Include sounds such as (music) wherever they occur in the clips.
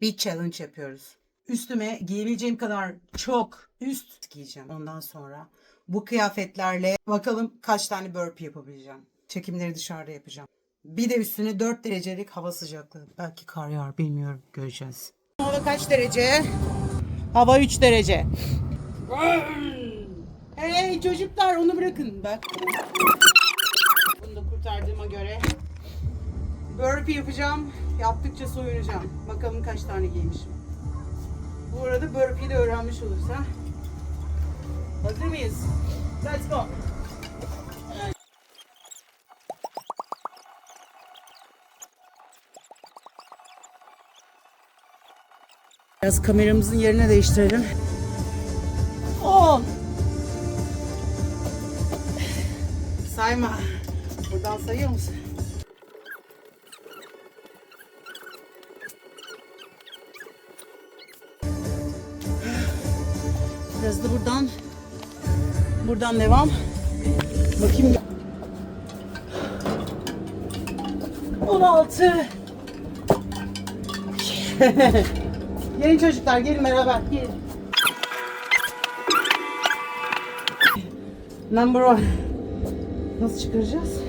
bir challenge yapıyoruz. Üstüme giyebileceğim kadar çok üst giyeceğim. Ondan sonra bu kıyafetlerle bakalım kaç tane burpee yapabileceğim. Çekimleri dışarıda yapacağım. Bir de üstüne 4 derecelik hava sıcaklığı. Belki kar yağar bilmiyorum göreceğiz. Hava kaç derece? Hava 3 derece. Hey çocuklar onu bırakın bak. Bunu da kurtardığıma göre burpee yapacağım. Yaptıkça soyunacağım. Bakalım kaç tane giymişim. Bu arada burpee'yi de öğrenmiş olursa. Hazır mıyız? Let's go. Biraz kameramızın yerine değiştirelim. 10 Sayma. Buradan sayıyor musun? Da buradan buradan devam. Bakayım. 16 (laughs) Gelin çocuklar gelin beraber gelin. Number one. Nasıl çıkaracağız?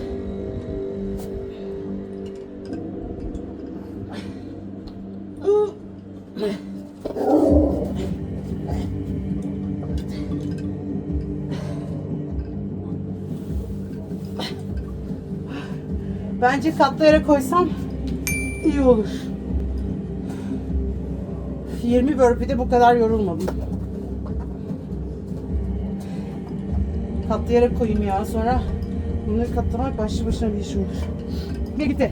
Bence katlayarak koysam iyi olur. 20 burpee'de bu kadar yorulmadım. Katlayarak koyayım ya. Sonra bunları katlamak başlı başına bir iş olur. Bir gitti.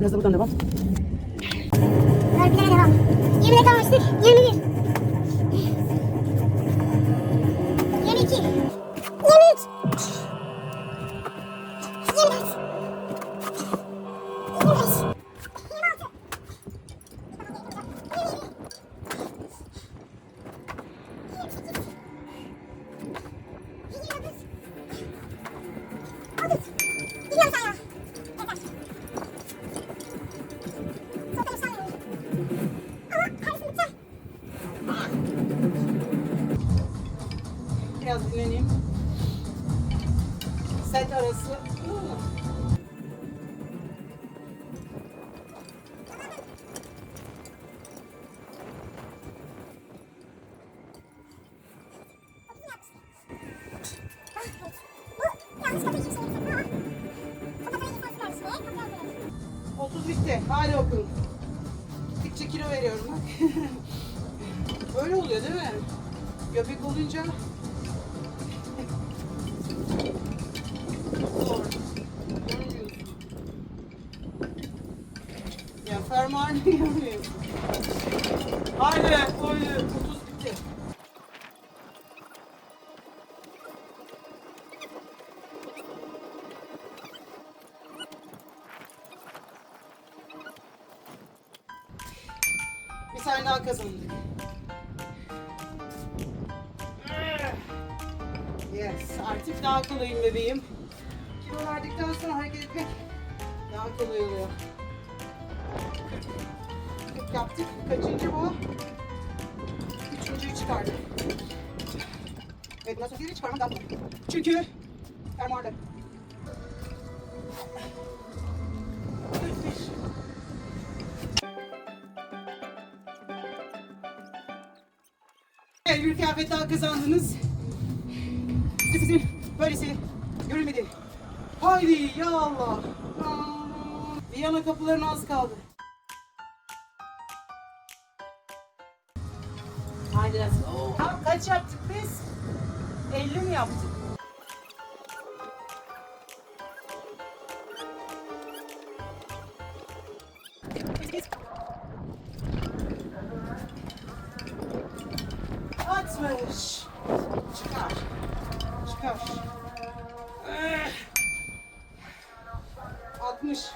Biraz da buradan devam. Örgülere devam. 20'de kalmıştık. 21. Biraz dinleneyim. Set arası. 30 bitti. Kilo veriyorum bak. (laughs) Böyle oluyor değil mi? Göbek olunca Ya fermuarını görmüyorsun. Haydi, haydi. 30 bitti. Bir tane daha kazandık. Yes, artık daha kolayım bebeğim. Kilo verdikten sonra hareket etmek daha kolay oluyor. 40, 40 yaptık. Kaçıncı bu? Üçüncüyü çıkardık. Evet, bundan sonra geri çıkarmak lazım. Çünkü fermuarda. 41. Evet, bir kıyafet daha kazandınız. İşte sizin böylesi görülmedi. Haydi ya Allah. Viyana kapılarına az kaldı. Haydi let's go. Tam kaç yaptık biz? 50 mi yaptık? Atmış. Çıkar. Çıkar. Eh. 60.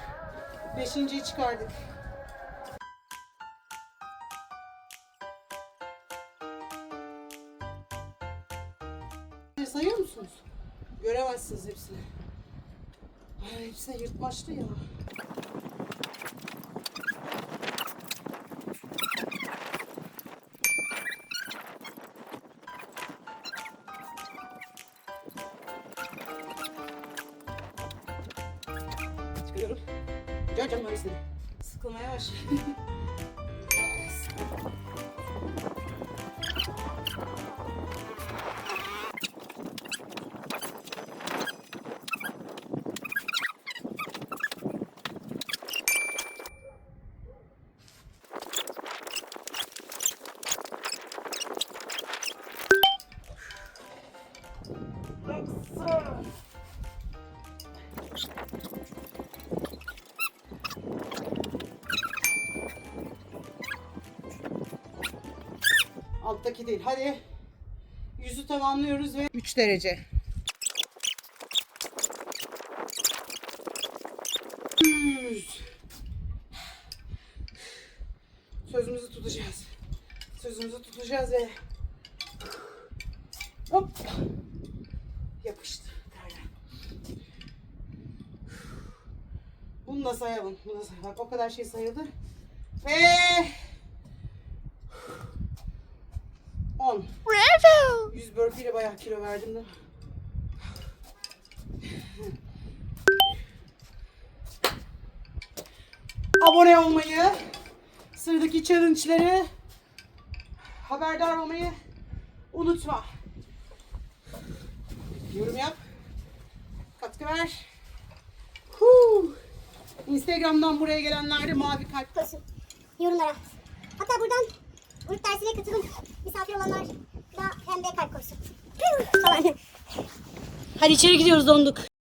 Beşinciyi çıkardık. Sayıyor musunuz? Göremezsiniz hepsini. Ay, hepsi de yırtmaçlı ya. Alıyorum. Rica canım öyle istedim. Sıkılmaya baş. Alttaki değil. Hadi. Yüzü tamamlıyoruz ve 3 derece. Yüz. Sözümüzü tutacağız. Sözümüzü tutacağız ve hop yapıştı. Terler. Bunu da sayalım. Bunu da sayalım. Bak o kadar şey sayıldı. Ve 10. 100 burpee ile bayağı kilo verdim de. Abone olmayı, sıradaki challenge'ları haberdar olmayı unutma. Yorum yap. Katkı ver. Huu. Instagram'dan buraya gelenler de mavi kalp. Yorumlara. Hatta buradan grup dersine katılın. Misafir olanlar de kalp koysun. (laughs) Hadi içeri gidiyoruz donduk.